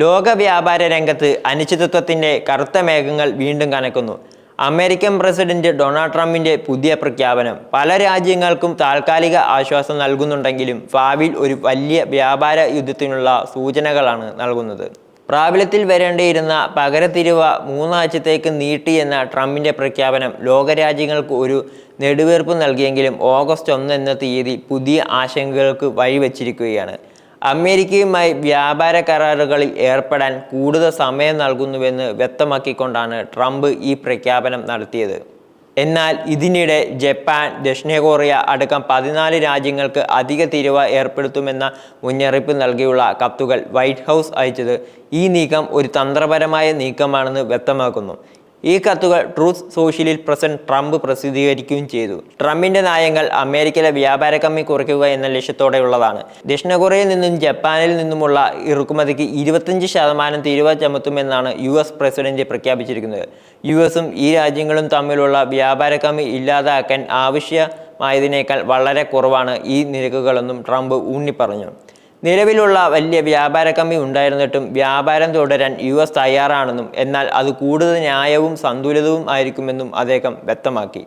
ലോക വ്യാപാര രംഗത്ത് അനിശ്ചിതത്വത്തിന്റെ കറുത്ത മേഘങ്ങൾ വീണ്ടും കനക്കുന്നു. അമേരിക്കൻ പ്രസിഡന്റ് ഡൊണാൾഡ് ട്രംപിന്റെ പുതിയ പ്രഖ്യാപനം. പല രാജ്യങ്ങൾക്കും താൽക്കാലിക ആശ്വാസം നൽകുന്നുണ്ടെങ്കിലും ഭാവിയിൽ ഒരു വലിയ വ്യാപാര യുദ്ധത്തിനുള്ള സൂചനകളാണ് നൽകുന്നത്. പ്രാബല്യത്തിൽ വരേണ്ടിയിരുന്ന പകരത്തിരിവ മൂന്നാഴ്ചത്തേക്ക് നീട്ടി എന്ന ട്രംപിന്റെ പ്രഖ്യാപനം ലോകരാജ്യങ്ങൾക്ക് ഒരു നെടുവീർപ്പ് നൽകിയെങ്കിലും ഓഗസ്റ്റ് ഒന്ന് എന്ന തീയതി പുതിയ ആശങ്കകൾക്ക് വഴിവെച്ചിരിക്കുകയാണ്. അമേരിക്കയുമായി വ്യാപാര കരാറുകളിൽ ഏർപ്പെടാൻ കൂടുതൽ സമയം നൽകുന്നുവെന്ന് വ്യക്തമാക്കിക്കൊണ്ടാണ് ട്രംപ് ഈ പ്രഖ്യാപനം നടത്തിയത്. എന്നാൽ ഇതിനിടെ ജപ്പാൻ ദക്ഷിണ കൊറിയ അടക്കം പതിനാല് രാജ്യങ്ങൾക്ക് അധിക തീരുവ ഏർപ്പെടുത്തുമെന്ന മുന്നറിയിപ്പ് നൽകിയുള്ള കത്തുകൾ വൈറ്റ് ഹൗസ് അയച്ചത് ഈ നീക്കം ഒരു തന്ത്രപരമായ നീക്കമാണെന്ന് വ്യക്തമാക്കുന്നു. ഈ കത്തുകൾ ട്രൂത്ത് സോഷ്യലിൽ പ്രസിഡന്റ് ട്രംപ് പ്രസിദ്ധീകരിക്കുകയും ചെയ്തു. ട്രംപിന്റെ നയങ്ങൾ അമേരിക്കയിലെ വ്യാപാര കമ്മി കുറയ്ക്കുക എന്ന ലക്ഷ്യത്തോടെയുള്ളതാണ്. ദക്ഷിണ കൊറിയയിൽ നിന്നും ജപ്പാനിൽ നിന്നുമുള്ള ഇറക്കുമതിക്ക് ഇരുപത്തഞ്ച് ശതമാനം തീരുവ ചമത്തുമെന്നാണ് യു എസ് പ്രസിഡന്റ് പ്രഖ്യാപിച്ചിരിക്കുന്നത്. യു എസും ഈ രാജ്യങ്ങളും തമ്മിലുള്ള വ്യാപാര കമ്മി ഇല്ലാതാക്കാൻ ആവശ്യമായതിനേക്കാൾ വളരെ കുറവാണ് ഈ നിരക്കുകളെന്നും ട്രംപ് ഊന്നിപ്പറഞ്ഞു. നിലവിലുള്ള വലിയ വ്യാപാര കമ്മി ഉണ്ടായിരുന്നിട്ടും വ്യാപാരം തുടരാൻ യു എസ് തയ്യാറാണെന്നും എന്നാൽ അത് കൂടുതൽ ന്യായവും സന്തുലിതവും ആയിരിക്കുമെന്നും അദ്ദേഹം വ്യക്തമാക്കി.